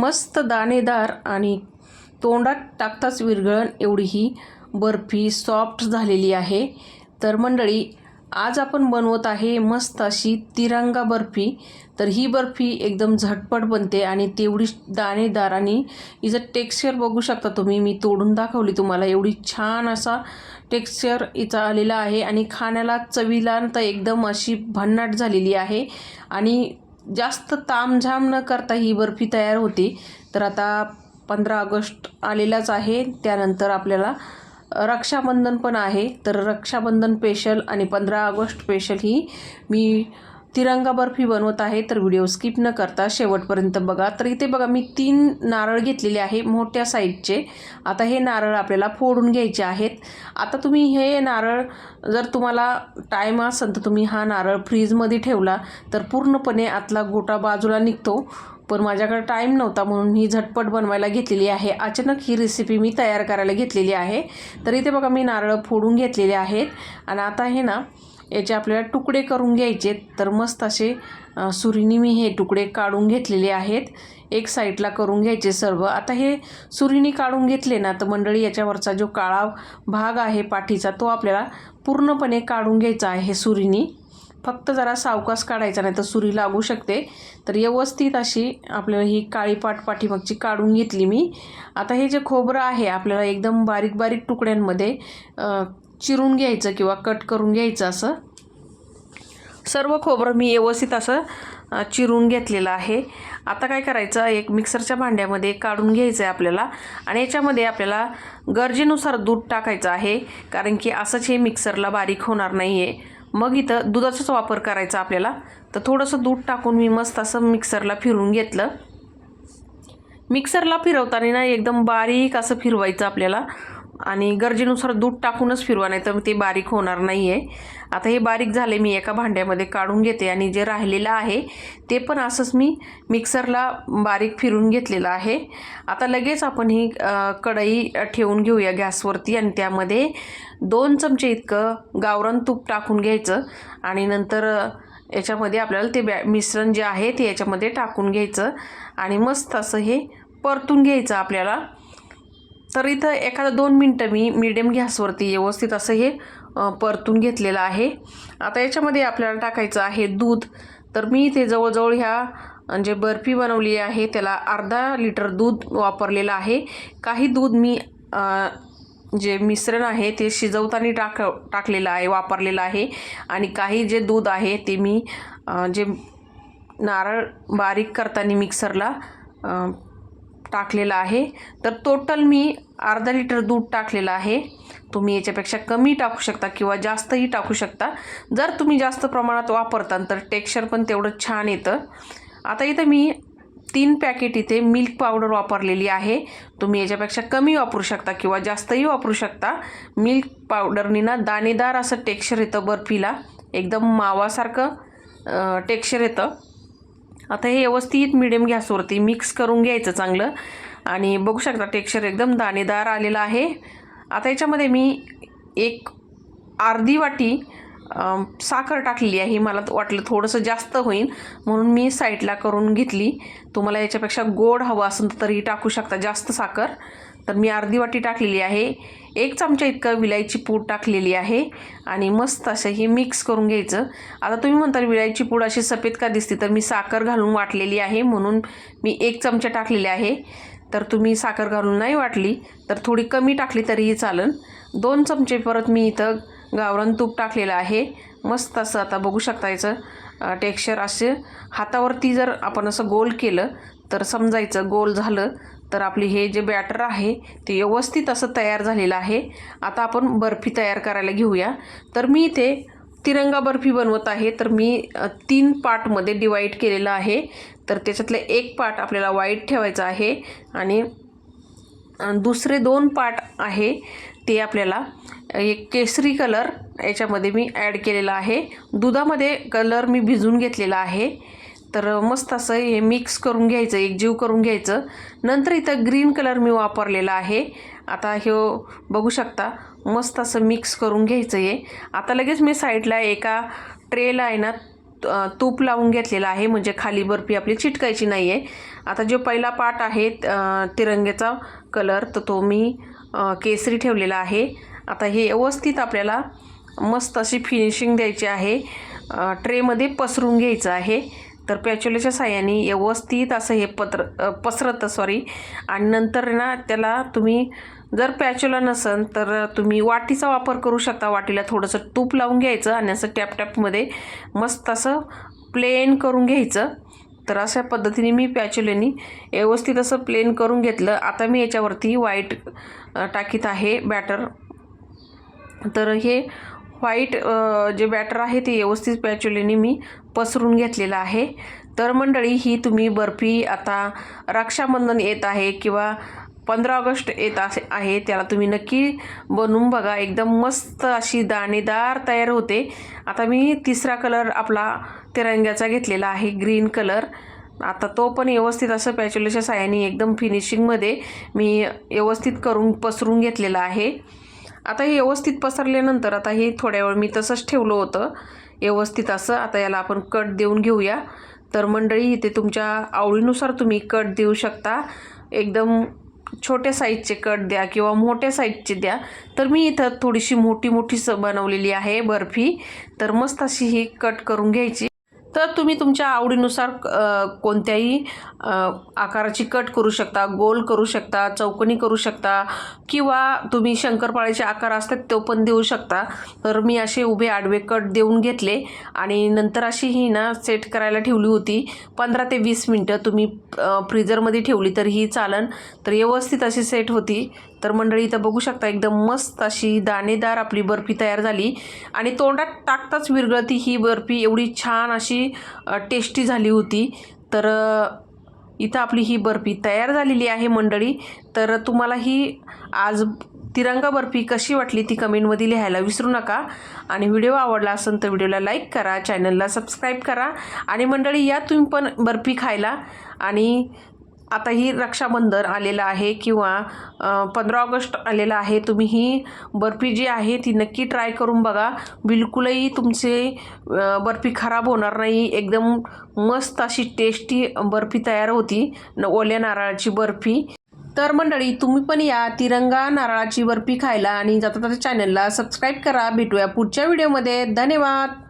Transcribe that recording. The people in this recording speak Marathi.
मस्त दाणेदार आणि तोंडात टाकताच विरघळण एवढी ही बर्फी सॉफ्ट झालेली आहे. तर मंडळी आज आपण बनवत आहे मस्त अशी तिरंगा बर्फी. तर ही बर्फी एकदम झटपट बनते आणि तेवढी दाणेदार आणि हिचं टेक्स्चर बघू शकता तुम्ही. मी तोडून दाखवली तुम्हाला. एवढी छान असा टेक्स्चर हिचा आलेला आहे आणि खाण्याला चवीला तर एकदम अशी भन्नाट झालेली आहे. आणि जास्त तामझाम न करता ही बर्फी तयार होते. तर आता पंधरा ऑगस्ट आलेलाच आहे. त्यानंतर आपल्याला रक्षाबंधन पण आहे. तर रक्षाबंधन स्पेशल आणि पंधरा ऑगस्ट स्पेशल ही मी तिरंगा बर्फी बनवत आहे तर व्हिडिओ स्किप न करता शेवटपर्यंत बघा. तर इथे बघा मी तीन नारळ घेतलेले आहे मोठ्या साईजचे. आता हे नारळ आपल्याला फोडून घ्यायचे आहेत. आता तुम्ही हे नारळ जर तुम्हाला टाईम असेल तर तुम्ही हा नारळ फ्रीजमध्ये ठेवला तर पूर्णपणे आतला गोटा बाजूला निघतो. पण माझ्याकडे टाईम नव्हता म्हणून ही झटपट बनवायला घेतलेली आहे. अचानक ही रेसिपी मी तयार करायला घेतलेली आहे. तर इथे बघा मी नारळ फोडून घेतलेले आहेत. आणि आता हे ना याचे आपल्याला तुकडे करून घ्यायचे तर मस्त असे सुरीने मी हे तुकडे काढून घेतलेले आहेत. एक साईडला करून घ्यायचे सर्व. आता हे सुरीने काढून घेतले ना तर मंडळी याच्यावरचा जो काळा भाग आहे पाठीचा तो आपल्याला पूर्णपणे काढून घ्यायचा आहे सुरीने. फक्त जरा सावकास काढायचा नाही तर सुरी लागू शकते. तर व्यवस्थित अशी आपल्याला ही काळी पाट पाठीमागची काढून घेतली मी. आता हे जे खोबरं आहे आपल्याला एकदम बारीक बारीक तुकड्यांमध्ये चिरून घ्यायचं किंवा कट करून घ्यायचं असं. सर्व खोबरं मी व्यवस्थित असं चिरून घेतलेलं आहे. आता काय करायचं एक मिक्सरच्या भांड्यामध्ये काढून घ्यायचं आहे आपल्याला आणि याच्यामध्ये आपल्याला गरजेनुसार दूध टाकायचं आहे कारण की असंच हे मिक्सरला बारीक होणार नाही आहे मग इथं दुधाचाच वापर करायचा आपल्याला. तर थोडंसं दूध टाकून मी मस्त असं मिक्सरला फिरून घेतलं. मिक्सरला फिरवताना ना एकदम बारीक असं फिरवायचं आपल्याला. आणि गरजेनुसार दूध टाकूनच फिरवा नाही तर ते बारीक होणार नाही आहे आता हे बारीक झाले मी एका भांड्यामध्ये काढून घेते आणि जे राहिलेलं आहे ते पण असंच मी मिक्सरला बारीक फिरून घेतलेलं आहे. आता लगेच आपण ही कढई ठेवून घेऊया गॅसवरती आणि त्यामध्ये दोन चमचे इतकं गावरान तूप टाकून घ्यायचं आणि नंतर याच्यामध्ये आपल्याला ते बॅ मिश्रण जे आहे ते याच्यामध्ये टाकून घ्यायचं आणि मस्त असं हे परतून घ्यायचं आपल्याला. तर इथं एखादं दोन मिनटं मी मिडियम गॅसवरती व्यवस्थित असं हे परतून घेतलेलं आहे. आता याच्यामध्ये आपल्याला टाकायचं आहे दूध. तर मी इथे जवळजवळ ह्या जे बर्फी बनवली आहे त्याला अर्धा लिटर दूध वापरलेलं आहे. काही दूध मी जे मिश्रण आहे ते शिजवताना टाक टाकलेलं आहे वापरलेलं आहे. आणि काही जे दूध आहे ते मी जे नारळ बारीक करताना मिक्सरला टाकलेलं आहे. तर टोटल मी अर्धा लिटर दूध टाकलेलं आहे. तुम्ही याच्यापेक्षा कमी टाकू शकता किंवा जास्तही टाकू शकता. जर तुम्ही जास्त प्रमाणात वापरता तर टेक्स्चर पण तेवढं छान येतं. आता इथं मी तीन पॅकेट इथे मिल्क पावडर वापरलेली आहे. तुम्ही याच्यापेक्षा कमी वापरू शकता किंवा जास्तही वापरू शकता. मिल्क पावडरनी ना दाणेदार असं टेक्स्चर येतं बर्फीला. एकदम मावासारखं टेक्स्चर येतं. आता हे व्यवस्थित मिडियम गॅसवरती मिक्स करून घ्यायचं चांगलं. आणि बघू शकता टेक्स्चर एकदम दाणेदार आलेलं आहे. आता याच्यामध्ये मी एक अर्धी वाटी साखर टाकलेली आहे. मला वाटलं थोडंसं जास्त होईल. म्हणून मी साईडला करून घेतली. तुम्हाला याच्यापेक्षा गोड हवं असेल तरी टाकू शकता जास्त साखर. तर मी अर्धी वाटी टाकलेली आहे. एक चमचा इतकं विलायची पूड टाकलेली आहे आणि मस्त असं हे मिक्स करून घ्यायचं. आता तुम्ही म्हणता विलायची पूड अशी सफेद का दिसते? तर मी साखर घालून वाटलेली आहे म्हणून मी एक चमचा टाकलेली आहे. तर तुम्ही साखर घालून नाही वाटली तर थोडी कमी टाकली तरीही चालेल दोन चमचे परत मी इथं गावरान तूप टाकलेलं आहे. मस्त असं आता बघू शकता याचं टेक्स्चर असे. हातावरती जर आपण असं गोल केलं तर समजायचं गोल झालं तर आपली हे जे बॅटर आहे ते व्यवस्थित असं तयार झालेलं आहे. आता आपण बर्फी तयार करायला घेऊया. तर मी इथे तिरंगा बर्फी बनवत आहे. तर मी तीन पार्टमध्ये डिवाईड केलेलं आहे. तर त्याच्यातले एक पार्ट आपल्याला वाईट ठेवायचा आहे आणि दुसरे दोन पार्ट आहे ते आपल्याला एक केसरी कलर याच्यामध्ये मी ॲड केलेला आहे. दुधामध्ये कलर मी भिजून घेतलेला आहे. तर मस्त असं हे मिक्स करून घ्यायचं एकजीव करून घ्यायचं. नंतर इथं ग्रीन कलर मी वापरलेला आहे. आता हे बघू शकता मस्त असं मिक्स करून घ्यायचं आहे आता लगेच मी साईडला एका ट्रेला आहे ना तूप लावून घेतलेलं आहे. म्हणजे खाली बर्फी आपली चिटकायची नाही आहे आता जो पहिला पार्ट आहे तिरंग्याचा कलर तर तो मी केसरी ठेवलेला आहे. आता हे व्यवस्थित आपल्याला मस्त अशी फिनिशिंग द्यायची आहे. ट्रेमध्ये पसरून घ्यायचं आहे. तर पॅच्युलेच्या साह्याने व्यवस्थित असं हे पत्र पसरतं सॉरी आणि नंतर ना त्याला तुम्ही जर पॅच्युला नसन तर तुम्ही वाटीचा वापर करू शकता. वाटीला थोडंसं तूप लावून घ्यायचं आणि असं टॅप टॅपमध्ये मस्त असं प्लेन करून घ्यायचं. तर अशा पद्धतीने मी पॅच्युलेनी व्यवस्थित असं प्लेन करून घेतलं. आता मी याच्यावरती व्हाईट टाकीत आहे बॅटर तर हे व्हाईट जे बॅटर आहे ते व्यवस्थित पॅच्युलेनी मी पसरून घेतलेलं आहे. तर मंडळी ही तुम्ही बर्फी आता रक्षाबंधन येत आहे किंवा पंधरा ऑगस्ट येत असे आहे त्याला तुम्ही नक्की बनवून बघा. एकदम मस्त अशी दाणेदार तयार होते. आता मी तिसरा कलर आपला तिरंग्याचा घेतलेला आहे ग्रीन कलर. आता तो पण व्यवस्थित असं पॅच्युलरच्या साह्याने एकदम फिनिशिंगमध्ये मी व्यवस्थित करून पसरून घेतलेला आहे. आता हे व्यवस्थित पसरल्यानंतर आता हे थोड्या वेळ मी तसंच ठेवलं होतं. व्यवस्थित असं. आता याला आपण कट देऊन घेऊया. तर मंडळी इथे तुमच्या आवडीनुसार तुम्ही कट देऊ शकता. एकदम छोट्या साईजचे कट द्या किंवा मोठ्या साईजचे द्या. तर मी इथं थोडीशी मोठी मोठी स बनवलेली आहे बर्फी. तर मस्त अशी ही कट करून घ्यायची. तर तुम्ही तुमच्या आवडीनुसार कोणत्याही आकाराची कट करू शकता गोल करू शकता चौकणी करू शकता किंवा तुम्ही शंकरपाळ्याचे आकार असतात तो पण देऊ शकता. तर मी असे उभे आडवे कट देऊन घेतले आणि नंतर अशी ही ना सेट करायला ठेवली होती. पंधरा ते वीस मिनटं तुम्ही फ्रीजरमध्ये ठेवली तर ही चालन. तर व्यवस्थित अशी सेट होती. तर मंडळी इथं बघू शकता एकदम मस्त अशी दाणेदार आपली बर्फी तयार झाली. आणि तोंडात टाकताच विरगळती ही बर्फी एवढी छान अशी टेस्टी झाली होती. तर इथं आपली ही बर्फी तयार झालेली आहे मंडळी. तर तुम्हाला ही आज तिरंगा बर्फी कशी वाटली ती कमेंटमध्ये लिहायला विसरू नका. आणि व्हिडिओ आवडला असेल तर व्हिडिओला लाईक करा चॅनलला सबस्क्राईब करा. आणि मंडळी या तुम्ही पण बर्फी खायला. आणि आता ही रक्षाबंधन आलेलं आहे किंवा पंधरा ऑगस्ट आलेलं आहे तुम्ही ही बर्फी जी आहे ती नक्की ट्राय करून बघा. बिलकुलही तुमचे बर्फी खराब होणार नाही. एकदम मस्त अशी टेस्टी बर्फी तयार होती न ओल्या नारळाची बर्फी. तर मंडळी तुम्ही पण या तिरंगा नारळाची बर्फी खायला आणि जाता जाता चॅनलला सबस्क्राईब करा. भेटूया पुढच्या व्हिडिओमध्ये धन्यवाद!